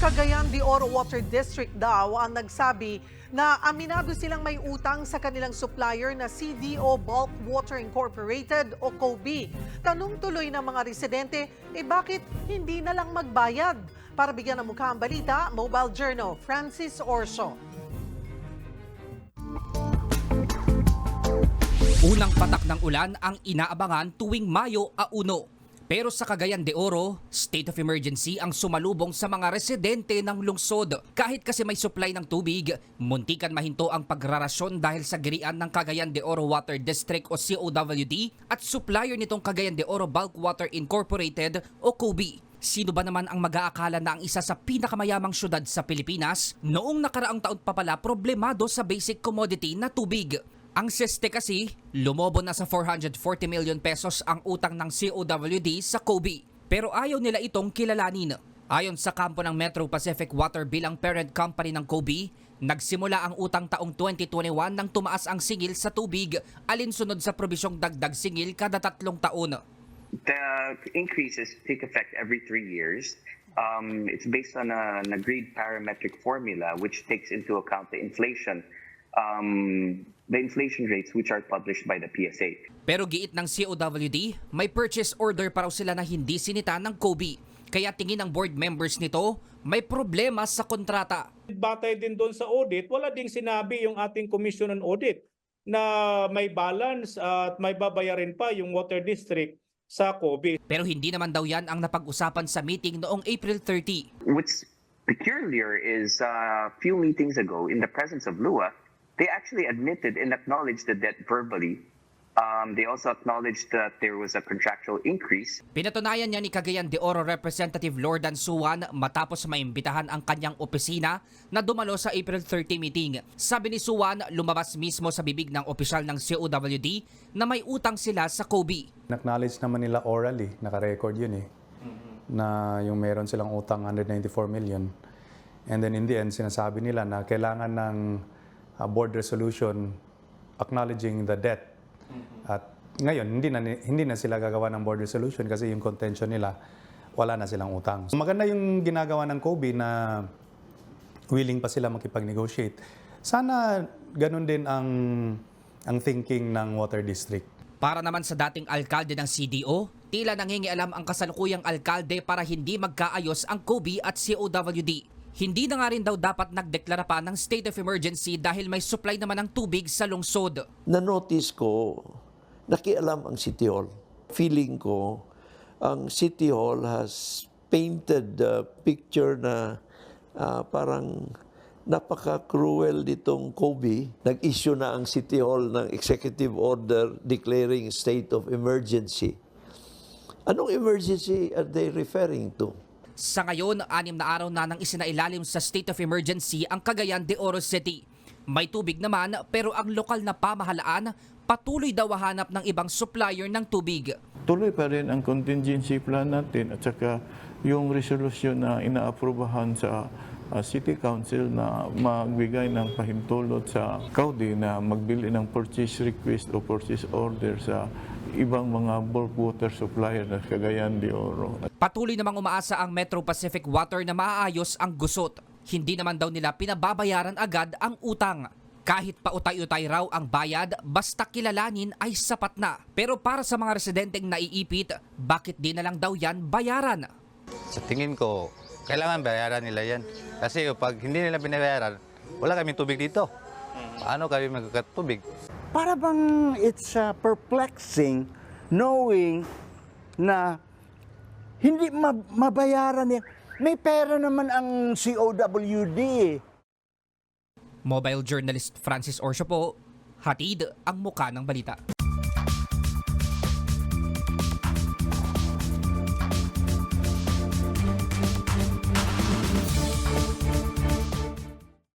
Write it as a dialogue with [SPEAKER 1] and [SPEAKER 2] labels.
[SPEAKER 1] Cagayan de Oro Water District daw ang nagsabi na aminado silang may utang sa kanilang supplier na CDO Bulk Water Incorporated o COBI. Tanong tuloy ng mga residente, eh bakit hindi na lang magbayad? Para bigyan ng mukha ang balita, Mobile Journal, Francis Orso.
[SPEAKER 2] Unang patak ng ulan ang inaabangan tuwing Mayo a 1. Pero sa Cagayan de Oro, state of emergency ang sumalubong sa mga residente ng lungsod. Kahit kasi may supply ng tubig, muntikan mahinto ang pagrarasyon dahil sa girian ng Cagayan de Oro Water District o COWD at supplier nitong Cagayan de Oro Bulk Water Incorporated o COBI. Sino ba naman ang mag-aakala na ang isa sa pinakamayamang syudad sa Pilipinas noong nakaraang taon pa pala problemado sa basic commodity na tubig? Ang seste kasi, lumobo na sa 440 million pesos ang utang ng COWD sa Kobe. Pero ayaw nila itong kilalanin. Ayon sa kampo ng Metro Pacific Water bilang parent company ng Kobe, nagsimula ang utang taong 2021 nang tumaas ang singil sa tubig alinsunod sa probisyong dagdag singil kada tatlong taon.
[SPEAKER 3] The increases take effect every three years. Um, it's based on a, an agreed parametric formula which takes into account the inflation, um, the inflation rates which are published by the PSA.
[SPEAKER 2] Pero giit ng COWD, may purchase order pa raw sila na hindi sinita ng Kobe. Kaya tingin ng board members nito, may problema sa kontrata.
[SPEAKER 4] batay din doon sa audit, wala ding sinabi yung ating Commission on Audit na may balance at may babayarin pa yung water district sa COVID.
[SPEAKER 2] Pero hindi naman daw yan ang napag-usapan sa meeting noong April 30.
[SPEAKER 3] What's peculiar is uh, a few meetings ago, in the presence of Lua, they actually admitted and acknowledged the debt verbally. Um, they also acknowledged that there was a contractual increase.
[SPEAKER 2] Pinatunayan niya ni Cagayan de Oro Representative Lordan Suwan matapos maimbitahan ang kanyang opisina na dumalo sa April 30 meeting. Sabi ni Suwan, lumabas mismo sa bibig ng opisyal ng COWD na may utang sila sa Kobe.
[SPEAKER 5] Acknowledge naman nila orally, naka-record yun eh, na yung meron silang utang 194 million. And then in the end, sinasabi nila na kailangan ng uh, board resolution acknowledging the debt. At ngayon, hindi na, hindi na sila gagawa ng board resolution kasi yung contention nila, wala na silang utang. Maganda yung ginagawa ng Kobe na willing pa sila makipag-negotiate. Sana ganun din ang, ang thinking ng Water District.
[SPEAKER 2] Para naman sa dating alkalde ng CDO, tila nangingialam ang kasalukuyang alkalde para hindi magkaayos ang Kobe at COWD. Hindi na nga rin daw dapat nagdeklara pa ng state of emergency dahil may supply naman ng tubig sa lungsod.
[SPEAKER 6] na-notice ko, nakialam ang City Hall. Feeling ko, ang City Hall has painted the picture na ah, parang napaka-cruel ditong Kobe. Nag-issue na ang City Hall ng executive order declaring state of emergency. Anong emergency are they referring to?
[SPEAKER 2] Sa ngayon, anim na araw na nang isinailalim sa state of emergency ang Cagayan de Oro City. May tubig naman pero ang lokal na pamahalaan patuloy daw hanap ng ibang supplier ng tubig.
[SPEAKER 7] tuloy pa rin ang contingency plan natin at saka yung resolution na inaaprubahan sa uh, City Council na magbigay ng pahintulot sa Kaudi na magbili ng purchase request o purchase order sa ibang mga bulk water supplier na Cagayan de Oro.
[SPEAKER 2] Patuloy namang umaasa ang Metro Pacific Water na maaayos ang gusot. Hindi naman daw nila pinababayaran agad ang utang. Kahit pautay-utay raw ang bayad, basta kilalanin ay sapat na. Pero para sa mga residenteng naiipit, bakit di na lang daw yan bayaran?
[SPEAKER 8] Sa tingin ko, kailangan bayaran nila yan. Kasi pag hindi nila binabayaran, wala kaming tubig dito. Paano kami magkakatubig?
[SPEAKER 9] Para bang it's uh, perplexing knowing na hindi ma- mabayaran niya. May pera naman ang COWD.
[SPEAKER 2] Mobile journalist Francis Orsio po, hatid ang muka ng balita.